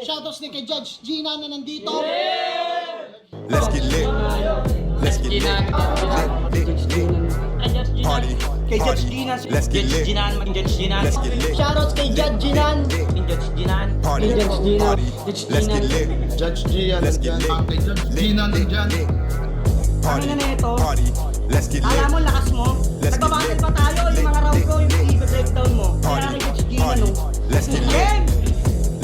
Shoutouts din kay Judge Gina na nandito. Let's get lit. Let's get lit. Lit, lit, lit. Party. Kay Judge. Ginan. Let's get lit. Ginan, maging Judge Ginan. Let's get lit. Shoutouts kay Judge Ginan. Maging Judge Ginan. Party. Judge Gina. Let's get Gina. lit. Judge Gian, Let's get lit. Kay Judge Lit, Gina lit, lit. Party. Ano na ito? Party. Let's get Alam mo, lit. lakas mo. Lit. pa tayo. Yung mga round ko, yung i-breakdown mo. Kaya kay Judge Party. no? Let's get lit.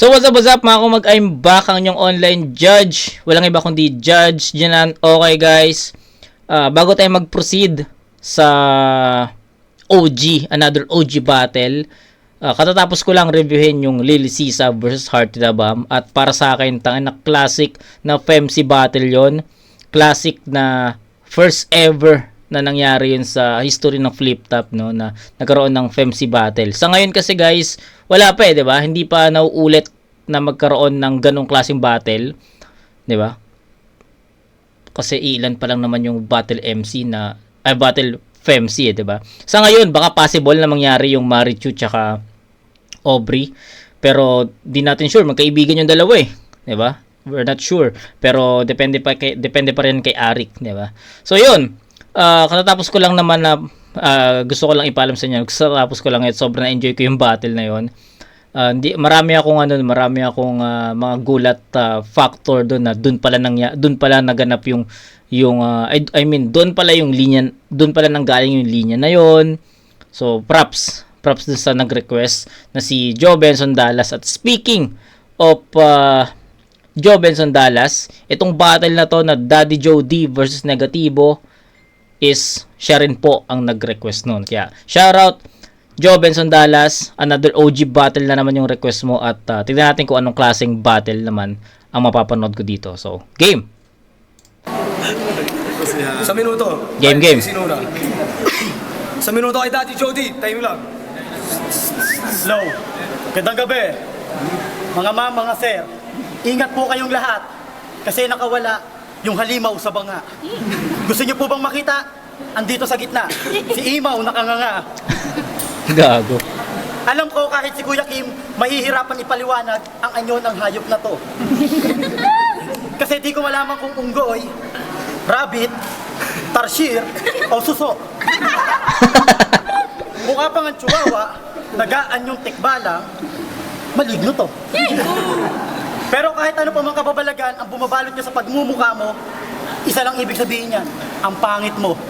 So what's up, what's up mga kumag, I'm back ang inyong online judge. Walang iba kundi judge. Diyan Okay guys, Ah, bago tayo mag-proceed sa OG, another OG battle, ah, katatapos ko lang reviewin yung Lil Sisa versus Heart the Bomb. At para sa akin, tangin na classic na FEMC battle yon Classic na first ever na nangyari yun sa history ng flip top no na nagkaroon ng FEMC battle. Sa ngayon kasi guys, wala pa eh, 'di ba? Hindi pa nauulit na magkaroon ng ganong klaseng battle, 'di ba? Kasi ilan pa lang naman yung battle MC na ay battle FEMC eh, 'di ba? Sa ngayon, baka possible na mangyari yung Marichu tsaka Aubrey. Pero di natin sure magkaibigan yung dalawa eh, 'di ba? We're not sure. Pero depende pa kay depende pa rin kay Arik, 'di ba? So 'yun. Ah, katatapos ko lang naman na ah, gusto ko lang ipaalam sa inyo. Katatapos ko lang at sobrang na-enjoy ko yung battle na 'yon. Ah, hindi marami akong ano, marami akong ah, mga gulat ah, factor doon na doon pala nang doon pala naganap yung yung ah, I, I mean doon pala yung linya doon pala nanggaling yung linya na 'yon. So props props dun sa nag-request na si Joe Benson Dallas at speaking of ah, Joe Benson Dallas, itong battle na to na Daddy Joe D versus Negativo is siya rin po ang nag-request noon. Kaya shoutout Joe Benson Dallas, another OG battle na naman yung request mo at uh, tignan natin kung anong klaseng battle naman ang mapapanood ko dito. So, game! Sa minuto. Game, game. Sino na? Sa minuto kay Daddy Jody. Time lang. Slow. Gandang gabi. Mga ma'am, mga sir. Ingat po kayong lahat. Kasi nakawala yung halimaw sa banga. Gusto niyo po bang makita? Andito sa gitna. Si Imaw nakanganga. Gago. Alam ko kahit si Kuya Kim, mahihirapan ipaliwanag ang anyo ng hayop na to. Kasi di ko malaman kung unggoy, rabbit, tarsier, o suso. Mukha pang ang chihuahua, nagaan yung tikbalang, maligno to. Pero kahit ano pa mga kababalagan ang bumabalot niya sa pagmumukha mo, isa lang ibig sabihin niyan, ang pangit mo.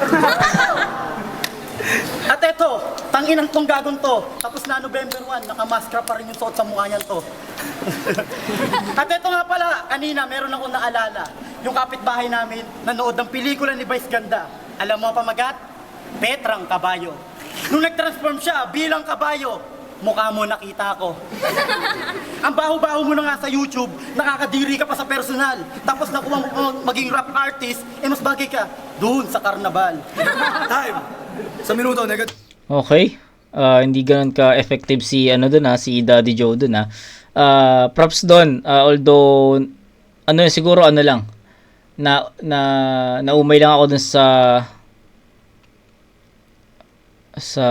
At eto, tanginang tong gagong to. Tapos na November 1, nakamaskara pa rin yung suot sa mukha niyan to. At eto nga pala, kanina meron akong naalala. Yung kapitbahay namin, nanood ng pelikula ni Vice Ganda. Alam mo pa magat? Petrang Kabayo. Nung nag-transform siya bilang kabayo, mukha mo nakita ko. Ang baho-baho mo na nga sa YouTube, nakakadiri ka pa sa personal. Tapos nakuha mo pa maging rap artist, eh mas bagay ka doon sa karnabal. Time. Sa minuto. Negative. Okay. Ah, hindi ganoon ka-effective si ano dun ha, si Daddy Joe dun ha. Ah, props doon. Ah, although ano yun, siguro ano lang na na naumay lang ako dun sa sa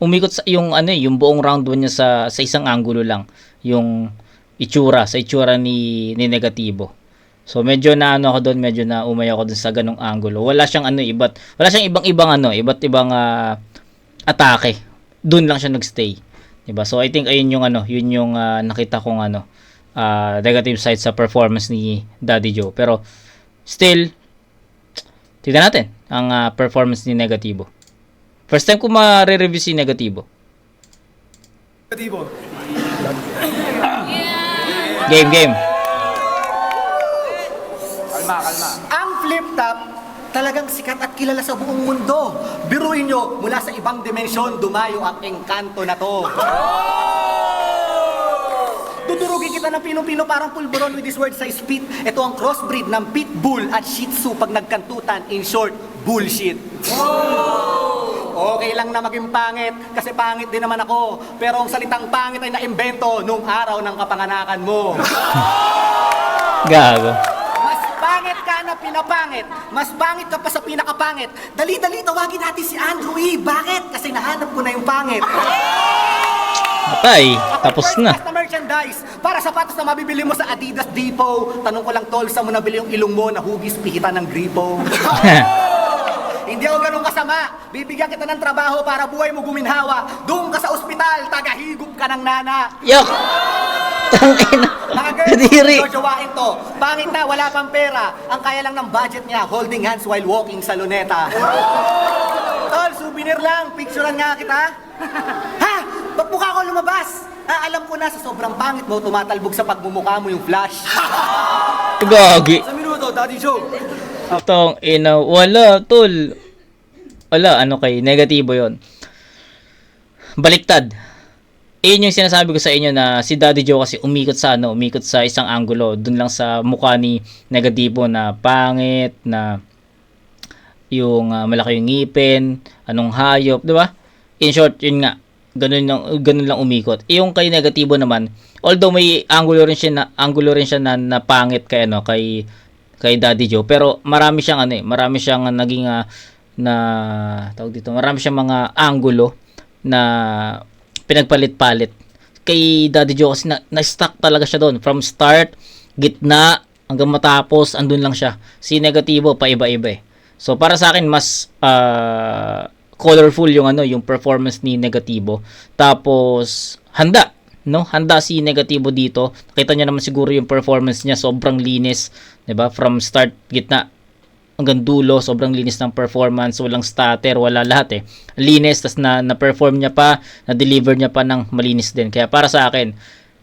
umikot sa yung ano eh, yung buong round 1 niya sa sa isang anggulo lang yung itsura sa itsura ni ni negatibo. So medyo na ano ako doon, medyo na umay ako doon sa ganong anggulo. Wala siyang ano iba't wala siyang ibang-ibang ano, iba't ibang ah, atake. Doon lang siya nagstay. 'Di ba? So I think ayun yung ano, yun yung ah, nakita kong ano ah, negative side sa performance ni Daddy Joe. Pero still tignan natin ang ah, performance ni Negatibo. First time ko ma-review si Negatibo. Negatibo. Game, game. Ang flip top, talagang sikat at kilala sa buong mundo. Biruin nyo, mula sa ibang dimensyon, dumayo ang engkanto na to. Dudurugin kita ng pino-pino parang pulburon with this word sa spit. Ito ang crossbreed ng pitbull at shih tzu pag nagkantutan. In short, bullshit. Okay lang na maging pangit, kasi pangit din naman ako. Pero ang salitang pangit ay naimbento nung araw ng kapanganakan mo. Gago. Mas pangit ka na pinapangit. Mas pangit ka pa sa pinakapangit. Dali-dali tawagin natin si Andrew E. Bakit? Kasi nahanap ko na yung pangit. Patay. Tapos na. na merchandise para sapatos na mabibili mo sa Adidas Depot. Tanong ko lang tol, sa mo nabili yung ilong mo na hugis pikita ng gripo? Hindi ako ganun kasama. Bibigyan kita ng trabaho para buhay mo guminhawa. Doon ka sa ospital, tagahigop ka ng nana. Yok! Tangina. Mga girls, Kadiri. jojowain to. Pangit na, wala pang pera. Ang kaya lang ng budget niya, holding hands while walking sa luneta. Tol, souvenir lang. Picturean nga kita. ha? Ba't mukha ko lumabas? Ah, alam ko na, sa sobrang pangit mo, tumatalbog sa pagmumukha mo yung flash. Gagi. Sa minuto, Daddy Joe. Tong ina, wala, tol. Wala, ano kay, negatibo yon. Baliktad. Iyon yung sinasabi ko sa inyo na si Daddy Joe kasi umikot sa ano, umikot sa isang angulo, dun lang sa mukha ni negatibo na pangit, na yung ah, malaki yung ngipin, anong hayop, di ba? In short, yun nga, ganun lang, ganun lang umikot. Eh, Yung kay negatibo naman, although may angulo rin siya na angulo rin siya na, na pangit kay ano, kay kay Daddy Joe, pero marami siyang ano eh, marami siyang naging ah, na tawag dito, marami siyang mga angulo na pinagpalit-palit. Kay Daddy Joe kasi na, na-stuck talaga siya doon from start, gitna, hanggang matapos, andun lang siya. Si negatibo, paiba-iba eh. So para sa akin mas ah, colorful yung ano, yung performance ni negatibo. Tapos handa, no? Handa si negatibo dito. Nakita niyo naman siguro yung performance niya, sobrang linis, 'di ba? From start, gitna hanggang dulo, sobrang linis ng performance, walang stutter, wala lahat eh. Linis, tas na, na-perform niya pa, na-deliver niya pa ng malinis din. Kaya para sa akin,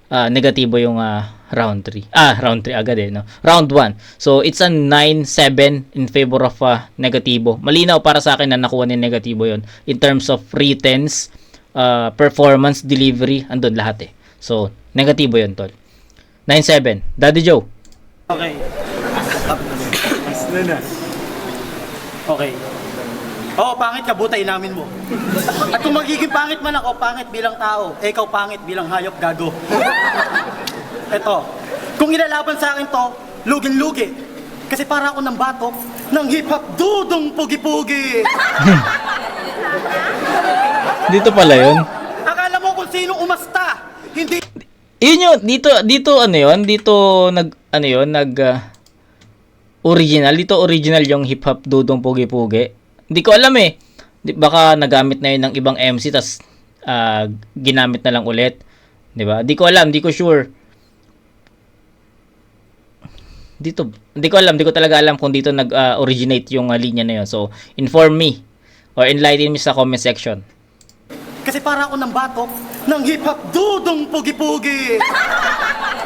ah, negatibo yung ah, round 3. Ah, round 3 agad eh, no? Round 1. So, it's a 9-7 in favor of ah, negatibo. Malinaw para sa akin na nakuha ni negatibo yon In terms of writtens, ah, performance, delivery, andun lahat eh. So, negatibo yon tol. 9-7. Daddy Joe. Okay. Okay. Oo, pangit ka, buta inamin mo. At kung magiging pangit man ako, pangit bilang tao, eh ikaw pangit bilang hayop gago. Eto, kung ilalaban sa akin to, lugin-lugi. Kasi para ako ng batok ng hip-hop dudong pugi-pugi. Dito pala yun. Akala mo kung sino umasta. Hindi Yun yun, dito, dito ano yun, dito nag, ano yun, nag, ah, original, dito original yung hip hop dudong pugi-pugi. Hindi ko alam eh. Di, baka nagamit na yun ng ibang MC, tas ah, ginamit na lang ulit. Di ba? Di ko alam, di ko sure. Dito, hindi ko alam, di ko talaga alam kung dito nag-originate yung ah, linya na yun. So, inform me or enlighten me sa comment section. Kasi para ako ng batok ng hip-hop dudong pugi-pugi.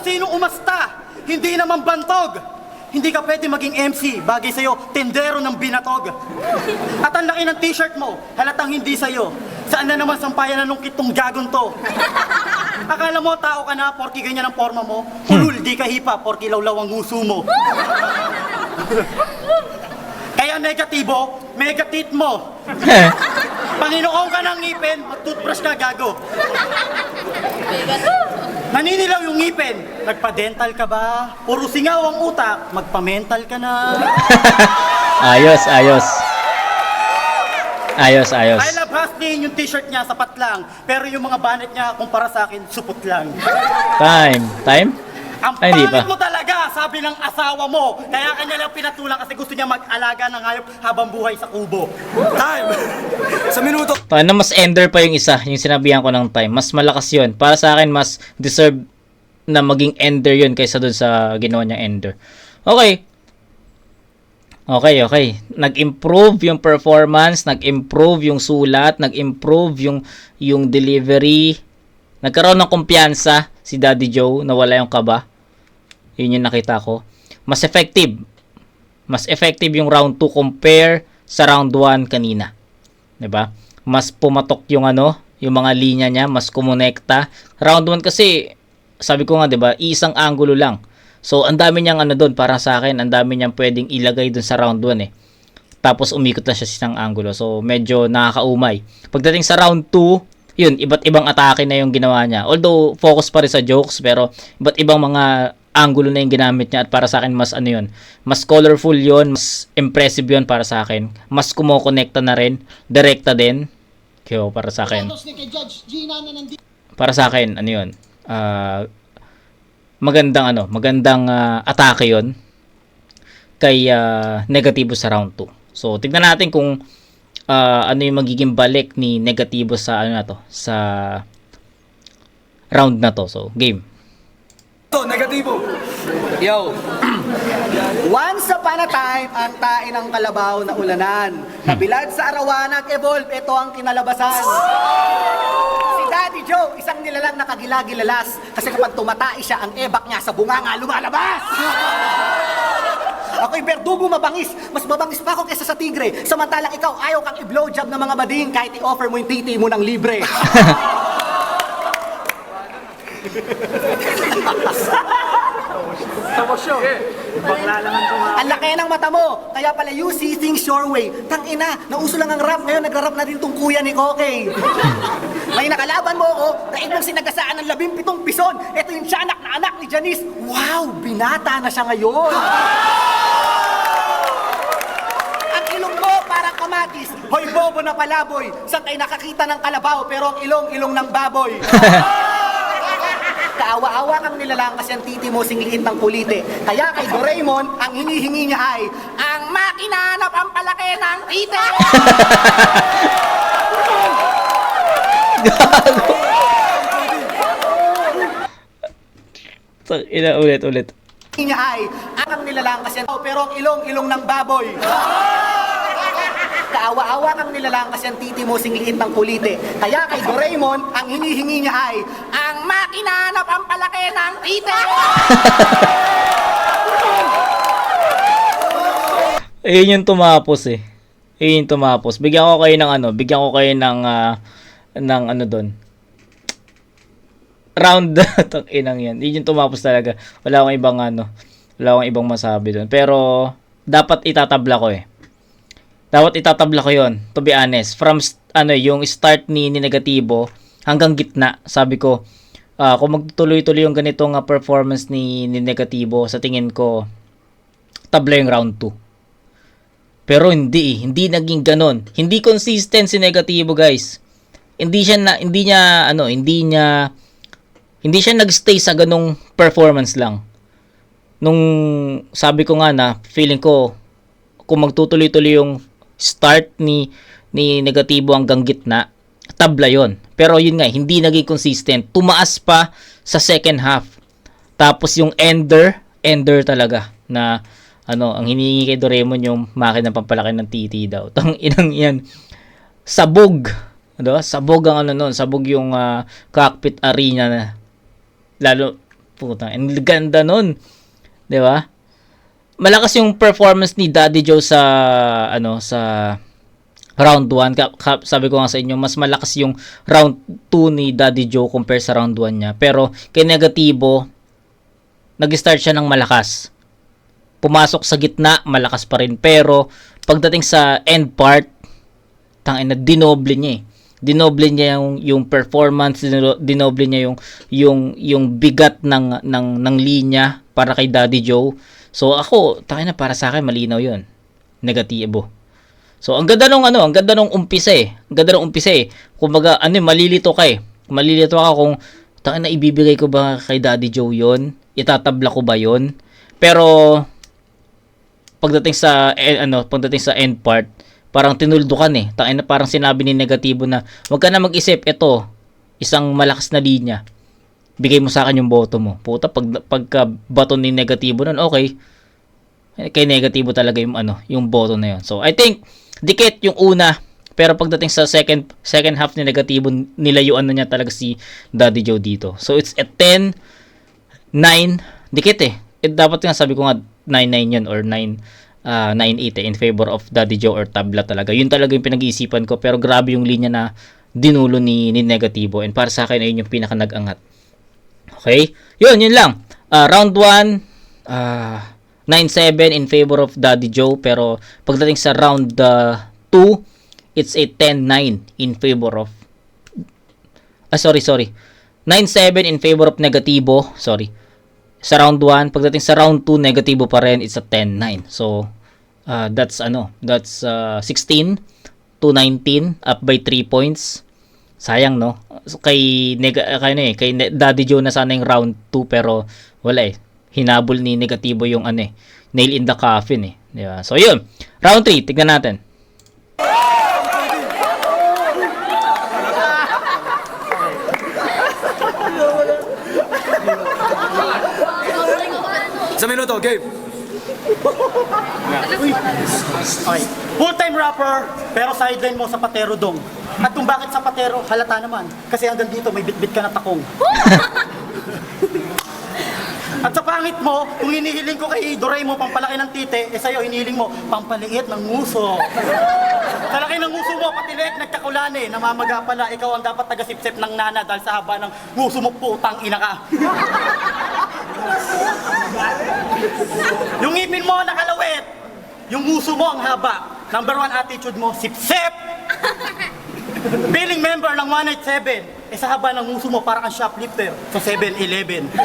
Kung sino umasta, hindi naman bantog. Hindi ka pwede maging MC, bagay sa'yo, tendero ng binatog. At ang laki ng t-shirt mo, halatang hindi sa'yo. Saan na naman sampayan na nung kitong gagon to? Akala mo tao ka na, porki ganyan ang forma mo. Ulul, di ka hipa, porki lawlaw ang nguso mo. Kaya negatibo, megatit mo. Panginoon ka ng ngipin, mag-toothbrush ka gago. Naninilaw yung ngipin, nagpa-dental ka ba? Puro singaw ang utak, magpa-mental ka na. ayos, ayos. Ayos, ayos. I love Hustlin, yung t-shirt niya, sapat lang. Pero yung mga banet niya, kumpara sa akin, supot lang. Time. Time? Ang Ay, hindi pangit pa. mo talaga, sabi ng asawa mo. Kaya kanya lang pinatulang kasi gusto niya mag-alaga ng hayop habang buhay sa kubo. Time. Sa minuto. Paano mas ender pa yung isa, yung sinabihan ko ng time. Mas malakas yun. Para sa akin, mas deserve na maging ender yun kaysa dun sa ginawa niyang ender. Okay. Okay, okay. Nag-improve yung performance, nag-improve yung sulat, nag-improve yung, yung delivery. Nagkaroon ng kumpiyansa si Daddy Joe na wala yung kaba. Yun yung nakita ko. Mas effective. Mas effective yung round 2 compare sa round 1 kanina. 'di ba? Mas pumatok yung ano, yung mga linya niya, mas kumonekta. Round 1 kasi, sabi ko nga, 'di ba, isang angulo lang. So, ang dami niyang ano doon para sa akin, ang dami niyang pwedeng ilagay doon sa round 1 eh. Tapos umikot na siya sa isang angulo. So, medyo nakakaumay. Pagdating sa round 2, yun, iba't ibang atake na yung ginawa niya. Although, focus pa rin sa jokes, pero iba't ibang mga angulo na yung ginamit niya at para sa akin mas ano yun, mas colorful yun, mas impressive yun para sa akin. Mas kumokonekta na rin, direkta din. Kaya para sa akin para sa akin, ano yun, ah, magandang ano, magandang ah, atake yon kay ah, negatibo sa round 2. So, tignan natin kung ah, ano yung magiging balik ni negatibo sa ano na to, sa round na to. So, game. To, negatibo. Yo! Once upon a time, ang tain ng kalabaw na ulanan. Kabilad sa arawan, nag-evolve, ito ang kinalabasan. Si Daddy Joe, isang nilalang nakagilagilalas. Kasi kapag tumatai siya, ang ebak niya sa bunganga lumalabas. Ako'y berdugo mabangis. Mas mabangis pa ako kesa sa tigre. Samantalang ikaw, ayaw kang i-blowjob ng mga bading kahit i-offer mo yung titi mo ng libre. Ang laki ng mata mo. Kaya pala you see things your way. Tang ina, nauso lang ang rap. Ngayon nagra-rap na din tong kuya ni Koke. May nakalaban mo ako, daig mong sinagasaan ng labing pitong pison. Ito yung tiyanak na anak ni Janice. Wow, binata na siya ngayon. Ang ilong mo parang kamatis. Hoy, bobo na palaboy. Saan kayo nakakita ng kalabaw pero ang ilong, ilong ng baboy. Kaawa-awa kang nilalang kasi ang titi mo singliit ng kulite. Kaya kay Doraemon, ang hinihingi niya ay ang makina na pampalaki ng titi. So, ina ulit ulit. niya ay ang nilalang kasi ang pero ang ilong, ilong ng baboy. Kaawa-awa kang nilalang kasi titi mo singliit ng kulite. Kaya kay Doraemon, ang hinihingi niya ay ang makina na pampalaki ng titi. Ayun yung tumapos eh. Ayun yung tumapos. Bigyan ko kayo ng ano, bigyan ko kayo ng ah, ng ano doon. Round tang inang yan. Yun yung tumapos talaga. Wala akong ibang ano, wala akong ibang masabi doon. Pero dapat itatabla ko eh. Dapat itatabla ko 'yon, to be honest. From ano, yung start ni, ni negatibo hanggang gitna, sabi ko, ah, kung magtutuloy-tuloy yung ganitong ah, performance ni, ni negatibo, sa tingin ko tabla yung round 2. Pero hindi, eh. hindi naging ganon. Hindi consistent si negatibo, guys. Hindi siya na hindi niya ano, hindi niya hindi siya nagstay sa ganong performance lang. Nung sabi ko nga na feeling ko kung magtutuloy-tuloy yung start ni ni negatibo hanggang gitna, tabla yon. Pero yun nga, hindi naging consistent. Tumaas pa sa second half. Tapos yung ender, ender talaga na ano, ang hinihingi kay Doraemon yung makina pampalaki ng titi daw. Tang inang yan. Sabog. Ano? Sabog ang ano nun. Sabog yung ah, cockpit arena na. Lalo, puta, ang ganda nun. 'Di ba? Malakas yung performance ni Daddy Joe sa ano sa round 1. Ka- ka- sabi ko nga sa inyo, mas malakas yung round 2 ni Daddy Joe compare sa round 1 niya. Pero kay negatibo, nag-start siya ng malakas. Pumasok sa gitna, malakas pa rin. Pero pagdating sa end part, tangina dinoble niya eh. Dinoble niya yung yung performance, dino- dinoble niya yung yung yung bigat ng ng ng linya para kay Daddy Joe. So ako, tangina para sa akin malinaw 'yun. Negatibo. So ang ganda nung ano, ang ganda nung umpisa eh. Ang ganda nung umpisa eh. Kumbaga ano, eh, malilito ka eh. Malilito ka kung tangina ibibigay ko ba kay Daddy Joe 'yon? Itatabla ko ba 'yon? Pero pagdating sa eh, ano, pagdating sa end part, parang tinuldukan eh. Tangin na parang sinabi ni negatibo na, wag ka na mag-isip, ito, isang malakas na linya. Bigay mo sa akin yung boto mo. Puta, pag, pagka bato ni negatibo nun, okay. Eh, Kay negatibo talaga yung ano, yung boto na yun. So, I think, dikit yung una, pero pagdating sa second second half ni negatibo, nilayuan na niya talaga si Daddy Joe dito. So, it's at 10, 9, dikit eh. Eh, dapat nga sabi ko nga 9-9 yun or 9 uh, 9-8 eh, in favor of Daddy Joe or tabla talaga. Yun talaga yung pinag-iisipan ko pero grabe yung linya na dinulo ni, ni Negatibo. And para sa akin, ayun yung pinaka nag-angat. Okay? Yun, yun lang. Ah, round 1, ah 9-7 in favor of Daddy Joe. Pero pagdating sa round 2, it's a 10-9 in favor of Ah, sorry, sorry. 9-7 in favor of negatibo. Sorry. Sa round 1, pagdating sa round 2, negatibo pa rin. It's a 10-9. So, uh, that's ano, that's uh, 16 to 19 up by 3 points. Sayang no. So, kay nega kay ano eh, kay Daddy Joe na sana yung round 2 pero wala eh. Hinabol ni negatibo yung ano eh, nail in the coffin eh. Di ba? So yun. Round 3, tignan natin. Sa minuto, game. Okay. Full-time rapper, pero sideline mo sa Patero Dong. At kung bakit sa Patero, halata naman. Kasi hanggang dito, may bitbit ka na takong. At sa pangit mo, kung hinihiling ko kay Doray mo pampalaki ng tite, eh sa'yo hinihiling mo pampaliit ng nguso. Sa laki ng nguso mo, pati leeg nagkakulane, namamaga pala, ikaw ang dapat tagasipsip ng nana dahil sa haba ng nguso mo, putang ina ka. Yung ngipin mo nakalawit. Yung nguso mo ang haba. Number one attitude mo, sip-sip. Billing member ng 187. Eh sa haba ng nguso mo, parang ang shoplifter sa 7-Eleven.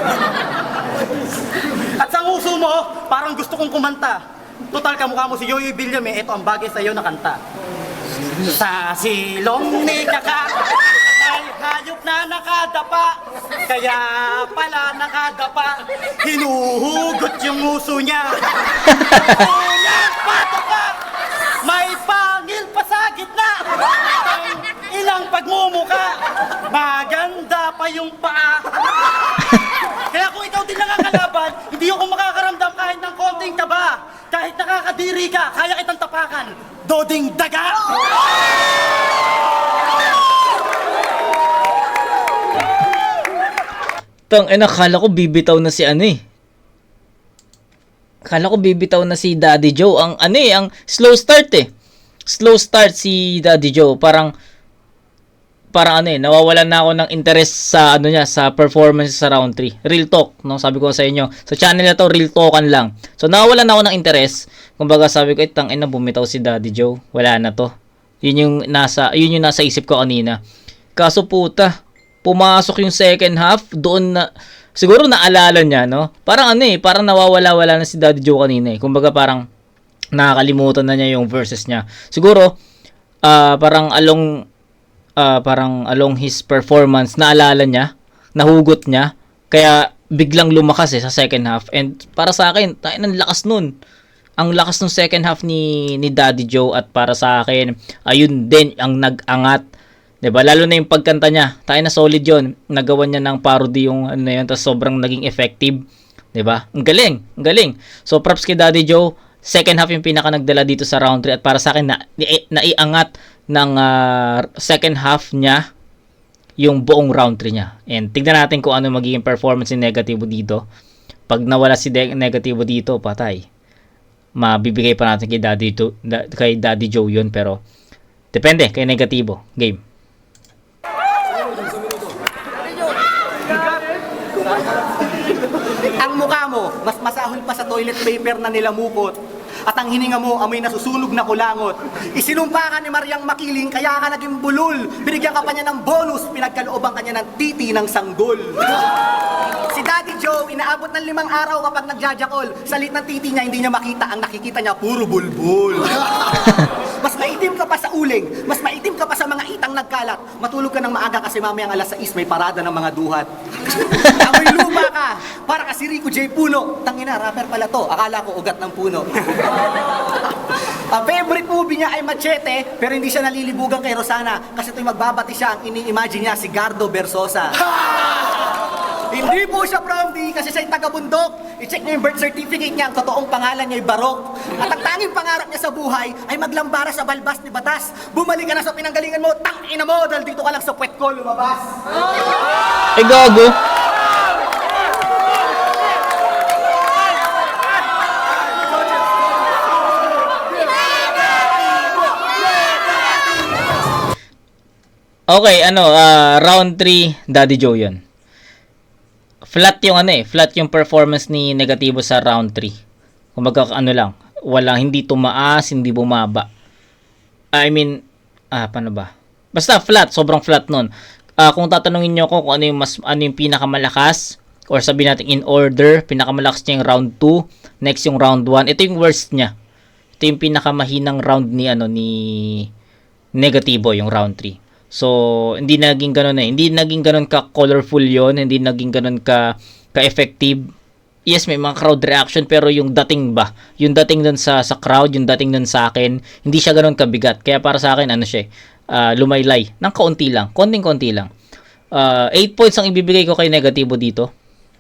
At sa nguso mo, parang gusto kong kumanta. Total kamukha mo si Yoyoy William eh, ito ang bagay sa'yo na kanta. Sa silong ni Kaka, may hayop na nakadapa. Kaya pala nakadapa, hinuhugot yung nguso niya. Unang pato ka, may pangil pa sa gitna. Ang pagmumuka, maganda pa yung paa. Kaya kung ikaw din nakakalaban, hindi ako makakaramdam kahit ng konting taba. Kahit nakakadiri ka, kaya kitang tapakan. Doding daga! Tang, eh, nakala ko bibitaw na si ano eh. Akala ko bibitaw na si Daddy Joe. Ang ano eh, ang slow start eh. Slow start si Daddy Joe. Parang, parang ano eh, nawawalan na ako ng interest sa ano niya, sa performance sa round 3. Real talk, no? Sabi ko sa inyo. Sa channel na to, real talkan lang. So, nawawalan na ako ng interest. Kumbaga sabi ko, eh, tang ina, bumitaw si Daddy Joe. Wala na to. Yun yung nasa, yun yung nasa isip ko kanina. Kaso puta, pumasok yung second half, doon na, siguro naalala niya, no? Parang ano eh, parang nawawala-wala na si Daddy Joe kanina eh. Kumbaga parang nakakalimutan na niya yung verses niya. Siguro, ah parang along, ah parang along his performance, naalala niya, nahugot niya, kaya biglang lumakas eh sa second half. And para sa akin, tayo ng lakas nun. Ang lakas ng second half ni ni Daddy Joe at para sa akin, ayun din ang nag-angat 'Di ba? Lalo na yung pagkanta niya. Tayo na solid 'yon. Nagawa niya ng parody yung ano na yun, tapos sobrang naging effective. 'Di ba? Ang galing, ang galing. So props kay Daddy Joe. Second half yung pinaka nagdala dito sa round 3 at para sa akin na ni- naiangat ng ah, second half niya yung buong round 3 niya. And tignan natin kung ano magiging performance ni Negativo dito. Pag nawala si De- Negativo dito, patay. Mabibigay pa natin kay Daddy, to, da- kay Daddy Joe yun pero depende kay Negativo. Game. Ang mukha mo, mas masahol pa sa toilet paper na nilamukot. At ang hininga mo, amoy nasusunog na kulangot. Isinumpa ka ni Mariang Makiling, kaya ka naging bulol. Binigyan ka pa niya ng bonus, pinagkalooban ka niya ng titi ng sanggol. Si Daddy Joe, inaabot ng limang araw kapag nagjajakol. Sa lit ng titi niya, hindi niya makita. Ang nakikita niya, puro bulbul. Mas maitim ka pa sa uling. Mas maitim ka pa sa mga itang nagkalat. Matulog ka ng maaga kasi mamayang alas 6 may parada ng mga duhat. Amoy lupa ka. Para ka si Rico J. Puno. Tangina, rapper pala to. Akala ko ugat ng puno. Ang favorite movie niya ay Machete, pero hindi siya nalilibugan kay Rosana kasi tuwing magbabati siya, ang ini-imagine niya si Gardo Versosa. Hindi po siya from D kasi siya'y taga-bundok. I-check niya yung birth certificate niya, ang totoong pangalan niya ay Barok. At ang tanging pangarap niya sa buhay ay maglambara sa balbas ni Batas. Bumalik ka na sa pinanggalingan mo, tang ina mo, dahil dito ka lang sa puwet ko lumabas. Ay gago. Okay, ano, ah, round 3, Daddy Joe yun. Flat yung ano eh, flat yung performance ni Negatibo sa round 3. Kumbaga ano lang, wala, hindi tumaas, hindi bumaba. I mean, ah, paano ba? Basta flat, sobrang flat nun. Ah, kung tatanungin nyo ako kung ano yung, mas, ano yung pinakamalakas, or sabihin natin in order, pinakamalakas niya yung round 2, next yung round 1, ito yung worst niya. Ito yung pinakamahinang round ni ano ni negatibo yung round 3. So, hindi naging ganun eh. Hindi naging ganun ka colorful yon hindi naging ganun ka ka-effective. Yes, may mga crowd reaction pero yung dating ba, yung dating dun sa sa crowd, yung dating dun sa akin, hindi siya ganun kabigat. Kaya para sa akin ano siya, ah, lumaylay ng kaunti lang, konting-konti lang. 8 points ang ibibigay ko kay negatibo dito.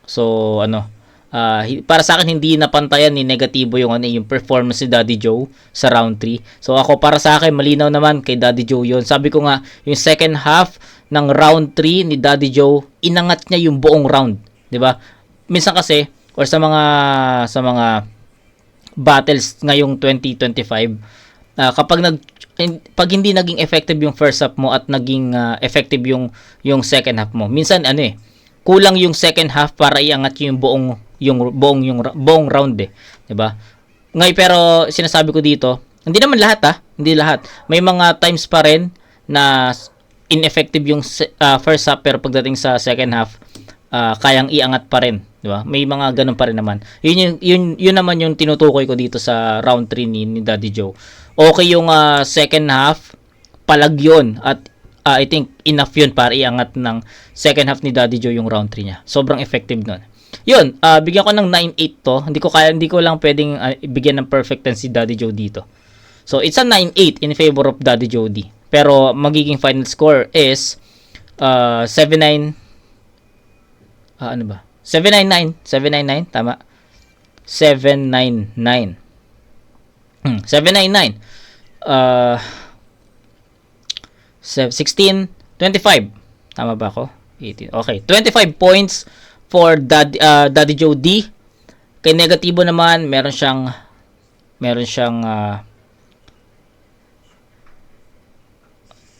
So, ano, hi- para sa akin hindi napantayan ni negatibo yung ano yung performance ni Daddy Joe sa round 3. So ako para sa akin malinaw naman kay Daddy Joe yon. Sabi ko nga yung second half ng round 3 ni Daddy Joe inangat niya yung buong round, 'di ba? Minsan kasi or sa mga sa mga battles ngayong 2025 ah, kapag nag pag hindi naging effective yung first half mo at naging ah, effective yung yung second half mo minsan ano eh kulang yung second half para iangat yung buong yung buong yung buong round eh 'di ba ngay pero sinasabi ko dito hindi naman lahat ah hindi lahat may mga times pa rin na ineffective yung ah, first half pero pagdating sa second half ah, kayang iangat pa rin, di ba? May mga ganun pa rin naman. Yun yung yun, yun naman yung tinutukoy ko dito sa round 3 ni, ni Daddy Joe. Okay yung ah, second half, palag yun at ah, I think enough yun para iangat ng second half ni Daddy Joe yung round 3 niya. Sobrang effective nun. Yun, ah, bigyan ko ng 9-8 to. Hindi ko kaya hindi ko lang pwedeng ah, ibigyan ng perfect 10 si Daddy Joe dito. So it's a 9-8 in favor of Daddy Jody. Pero magiging final score is uh, 7-9 ah, ano ba? 799, 799 tama. 799. Hmm, 799. Uh, 16 25. Tama ba ako? 18. Okay, 25 points for Daddy uh, Daddy Joe D. Kay negatibo naman, meron siyang meron siyang ah,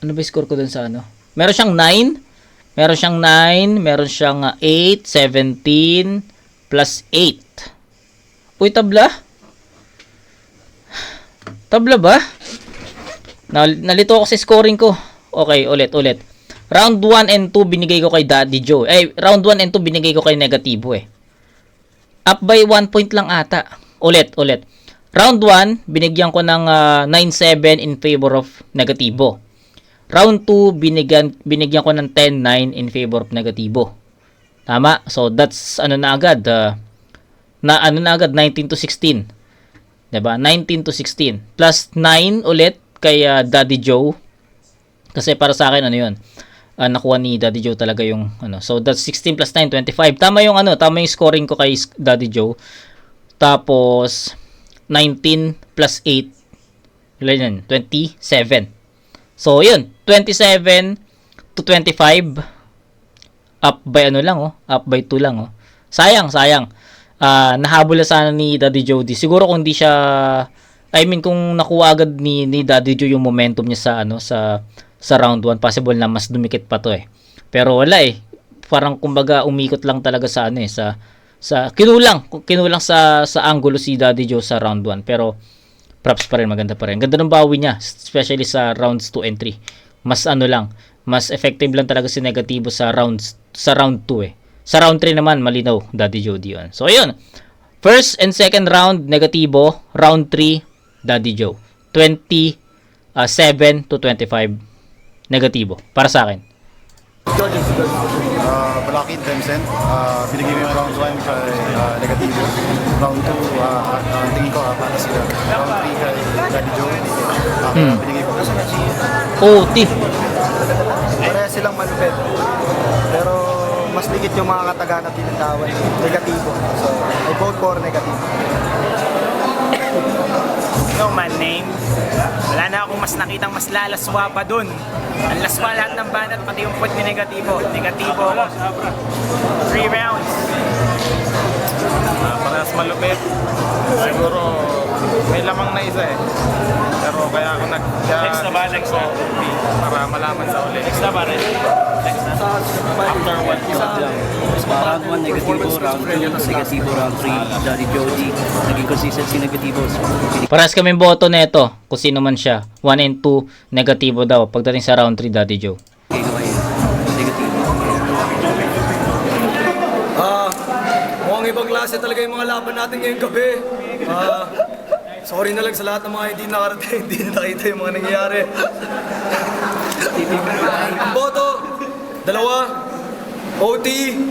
ano ba score ko dun sa ano? Meron siyang 9. Meron siyang 9. Meron siyang ah, 8, 17, plus 8. Uy, tabla? Tabla ba? Nal- nalito ako sa scoring ko. Okay, ulit, ulit. Round 1 and 2 binigay ko kay Daddy Joe. Eh, round 1 and 2 binigay ko kay negatibo eh. Up by 1 point lang ata. Ulit, ulit. Round 1, binigyan ko ng ah, 9-7 in favor of negatibo. Round 2, binigyan, binigyan ko ng 10-9 in favor of negatibo. Tama? So, that's ano na agad. ah, na ano na agad, 19 to 16. 'Di ba 19 to 16. Plus 9 ulit kay ah, Daddy Joe. Kasi para sa akin, ano yun, ah, nakuha ni Daddy Joe talaga yung, ano, so that's 16 plus 9, 25. Tama yung, ano, tama yung scoring ko kay Daddy Joe. Tapos, 19 plus 8, ilan yun? 27. So, yun, 27 to 25, up by ano lang, oh, up by 2 lang, oh. Sayang, sayang. Ah, nahabol na sana ni Daddy Jody. Siguro kung di siya I mean kung nakuha agad ni ni Daddy Joe yung momentum niya sa ano sa sa round 1, possible na mas dumikit pa to eh. Pero wala eh. Parang kumbaga umikot lang talaga sa ano eh sa sa kinulang kinulang sa sa angulo si Daddy Joe sa round 1 pero props pa rin maganda pa rin. Ganda ng bawi niya especially sa rounds 2 and 3. Mas ano lang, mas effective lang talaga si negatibo sa rounds sa round 2 eh. Sa round 3 naman malinaw Daddy Jody yun. So ayun. First and second round negatibo, round 3 Daddy Joe. 27 to 25 negatibo para sa akin. Uh, Balakid, Vincent. Uh, binigay ko yung round 1 kay uh, Negativo. Round 2, uh, uh, tingin ko, uh, para sila. Round 3 kay Daddy Joe. Uh, Hmm. Binigay ko kasi OT. Pareha silang malupit. Pero mas ligit yung mga kataga na tinatawan. Negativo. So, I vote for Negativo. No man name. Wala na akong mas nakitang mas lalaswa pa dun. Ang laswa lahat ng banat, pati yung puwet ni Negatibo. Negatibo. Three rounds. parehas malupit. Siguro may lamang na isa eh. Pero kaya ako nag... Kaya, Next na ba? Next na. Para malaman sa uli. Next na ba? Next na. After one round 1 negatibo, round 2 negatibo, round 3 Daddy Jody, naging consistency negatibo. Parehas kami boto nito kung sino man siya. 1 and 2 negatibo daw pagdating sa round 3 Daddy Joe. Negatibo. Ah, mukhang ibang klase talaga yung mga laban natin ngayong gabi. Ah, sorry na lang sa lahat ng mga hindi nakarating, hindi nakita yung mga nangyayari. Ang boto, dalawa, OT,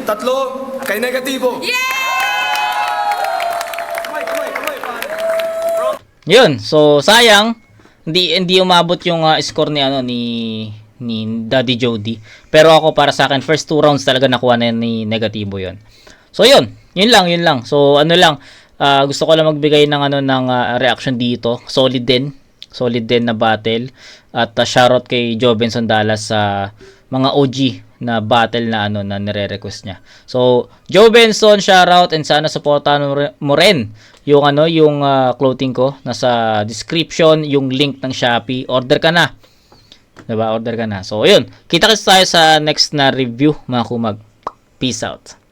tatlo, kay negatibo. Yun, so sayang hindi hindi umabot yung ah, score ni ano ni ni Daddy Jody. Pero ako para sa akin first two rounds talaga nakuha na ni negatibo 'yon. So yun, yun lang, yun lang. So ano lang, ah, gusto ko lang magbigay ng ano ng ah, reaction dito. Solid din. Solid din na battle at uh, shoutout kay Joe Dallas sa mga OG na battle na ano na nire-request niya. So, Joe Benson, shoutout and sana supportahan mo ri- mo rin yung ano, yung ah, clothing ko nasa description, yung link ng Shopee. Order ka na. 'Di ba? Order ka na. So, ayun. Kita-kits tayo sa next na review, mga kumag. Peace out.